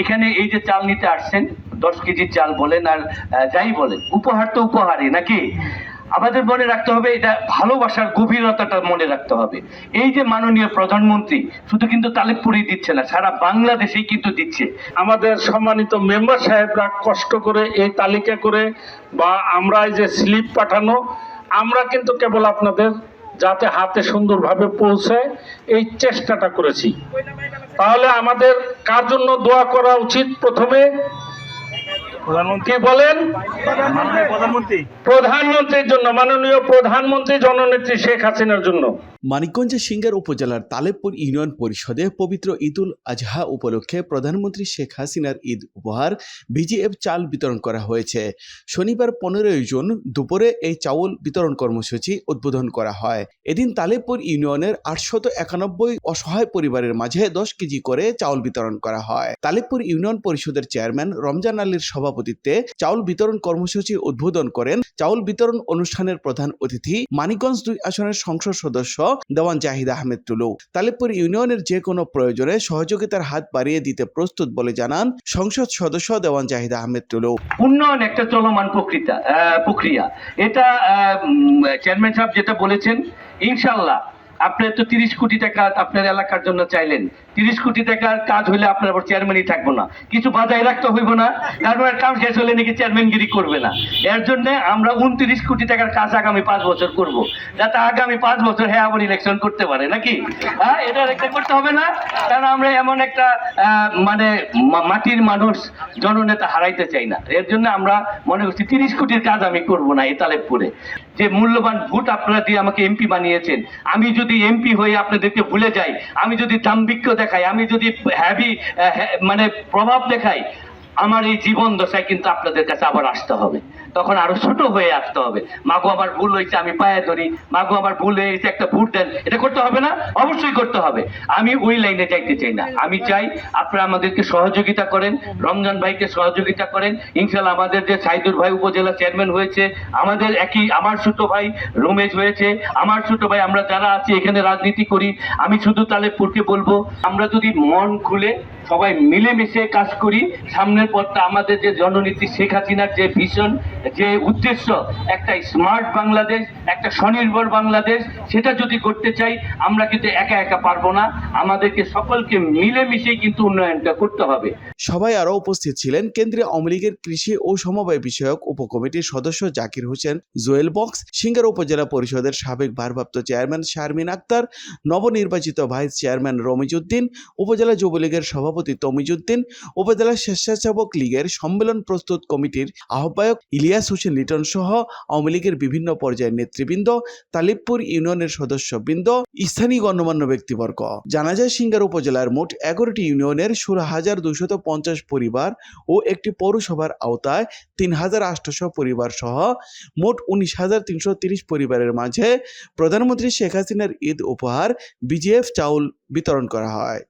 এখানে এই যে চাল নিতে আসছেন, দশ কেজি চাল বলেন আর যাই বলেন, উপহার তো উপহারই নাকি? আমাদের মনে রাখতে হবে এটা ভালোবাসার গভীরতাটা মনে রাখতে হবে। এই যে মাননীয় প্রধানমন্ত্রী, শুধু কিন্তু তালিবপুরেই দিচ্ছে না, সারা বাংলাদেশেই কিন্তু দিচ্ছে। আমাদের সম্মানিত মেম্বার সাহেবরা কষ্ট করে এই তালিকা করে বা আমরা এই যে স্লিপ পাঠানো, আমরা কিন্তু কেবল আপনাদের যাতে হাতে সুন্দরভাবে পৌঁছায় এই চেষ্টাটা করেছি। তাহলে আমাদের কার জন্য দোয়া করা উচিত প্রথমে? কি বলেন প্রধানমন্ত্রী। প্রধানমন্ত্রীর জন্য মাননীয় প্রধানমন্ত্রী জননেত্রী শেখ হাসিনার জন্য। মানিকগঞ্জের সিঙ্গার উপজেলার তালেবপুর ইউনিয়ন পরিষদে পবিত্র ঈদুল আজহা উপলক্ষে প্রধানমন্ত্রী শেখ হাসিনার ঈদ উপহার বিজিএফ চাল বিতরণ করা হয়েছে। শনিবার পনেরোই জুন দুপুরে এই চাউল বিতরণ কর্মসূচি উদ্বোধন করা হয়। এদিন তালেবপুর ইউনিয়নের আটশত একানব্বই অসহায় পরিবারের মাঝে দশ কেজি করে চাউল বিতরণ করা হয়। তালেবপুর ইউনিয়ন পরিষদের চেয়ারম্যান রমজান আলীর সভাপতিত্বে চাউল বিতরণ কর্মসূচি উদ্বোধন করেন চাউল বিতরণ অনুষ্ঠানের প্রধান অতিথি মানিকগঞ্জ দুই আসনের সংসদ সদস্য দেওয়ান জাহিদ আহমেদ টুলু। তালেবপুর ইউনিয়নের যে কোনো প্রয়োজনে সহযোগিতার হাত বাড়িয়ে দিতে প্রস্তুত বলে জানান সংসদ সদস্য দেওয়ান জাহিদ আহমেদ টুলু। উন্নয়ন একটা চলমান প্রক্রিয়া প্রক্রিয়া। এটা চেয়ারম্যান সাহেব যেটা বলেছেন, ইনশাল্লাহ, আপনার তো তিরিশ কোটি টাকা আপনার এলাকার জন্য চাইলেন। তিরিশ কোটি টাকার কাজ হলে আপনার আবার চেয়ারম্যানই থাকব না। কিছু বাজায় রাখতে হইব না কারণ কাজ শেষ হলে নাকি চেয়ারম্যানগিরি করবে না। এর জন্য আমরা উনত্রিশ কোটি টাকার কাজ আগামী পাঁচ বছর করব। যাতে আগামী পাঁচ বছর হ্যাঁ আবার ইলেকশন করতে পারে, নাকি? হ্যাঁ এটা একটা করতে হবে না, কারণ আমরা এমন একটা মানে মাটির মানুষ, জননেতা হারাইতে চাই না। এর জন্য আমরা মনে করছি তিরিশ কোটির কাজ আমি করব না এ তালেবপুরে। যে মূল্যবান ভোট আপনারা দিয়ে আমাকে এমপি বানিয়েছেন, আমি যদি এমপি হয়ে আপনাদেরকে ভুলে যাই, আমি যদি দাম্ভিক্য দেখাই, আমি যদি হ্যাভি মানে প্রভাব দেখাই, আমার এই জীবন দশায় কিন্তু আপনাদের কাছে আবার আসতে হবে। তখন আরও ছোট হয়ে আসতে হবে। মাগো আমার ভুল হয়েছে, আমি পায়ে ধরি। মাগো আমার ভুল হয়ে গেছে, একটা ভোট দেন। এটা করতে হবে না? অবশ্যই করতে হবে। আমি ওই লাইনে যাইতে চাই না। আমি চাই আপনারা আমাদেরকে সহযোগিতা করেন, রমজান ভাইকে সহযোগিতা করেন। ইনশাল্লাহ আমাদের যে সাইদুর ভাই উপজেলা চেয়ারম্যান হয়েছে, আমাদের একই, আমার ছোট ভাই রমেশ হয়েছে। আমার ছোট ভাই, আমরা যারা আছি, এখানে রাজনীতি করি। আমি শুধু তালেপুরকে বলব, আমরা যদি মন খুলে সবাই মিলেমিশে কাজ করি, সামনের পথটা আমাদের যে জননীতি শেখ হাসিনার যে ভিশন যে উদ্দেশ্য একটা স্মার্ট বাংলাদেশ, একটা স্বনির্ভর বাংলাদেশ, সেটা যদি করতে চাই, আমরা কিন্তু একা একা পারব না। আমাদেরকে সকলকে মিলেমিশেই কিন্তু উন্নয়নটা করতে হবে। সবাই আরও উপস্থিত ছিলেন কেন্দ্রীয় আওয়ামী লীগের কৃষি ও সমবায় বিষয়ক উপকমিটির সদস্য জাকির হোসেন, জোয়েল বক্স, সিঙ্গার উপজেলা পরিষদের সাবেক ভারপ্রাপ্ত চেয়ারম্যান শারমিন আক্তার, নবনির্বাচিত ভাইস চেয়ারম্যান রমিজউদ্দিন, উপজেলা যুবলীগের সভাপতি তমিজউদ্দিন, উপজেলা স্বেচ্ছাসেবক লীগের সম্মেলন প্রস্তুত কমিটির আহ্বায়ক ইলিয়াস হোসেন লিটন সহ আওয়ামী লীগের বিভিন্ন পর্যায়ের নেতৃবৃন্দ, তালিবপুর ইউনিয়নের সদস্যবৃন্দ, স্থানীয় গণ্যমান্য ব্যক্তিবর্গ। জানা যায়, সিঙ্গার উপজেলার মোট এগারোটি ইউনিয়নের ষোলো হাজার দুশত পঞ্চাশ পরিবার ও একটি পৌরসভার আওতায় তিন হাজার আটশো পরিবার সহ মোট উনিশ হাজার তিনশো তিরিশ পরিবারের মাঝে প্রধানমন্ত্রী শেখ হাসিনার ঈদ উপহার, বিজিএফ চাউল বিতরণ করা হয়।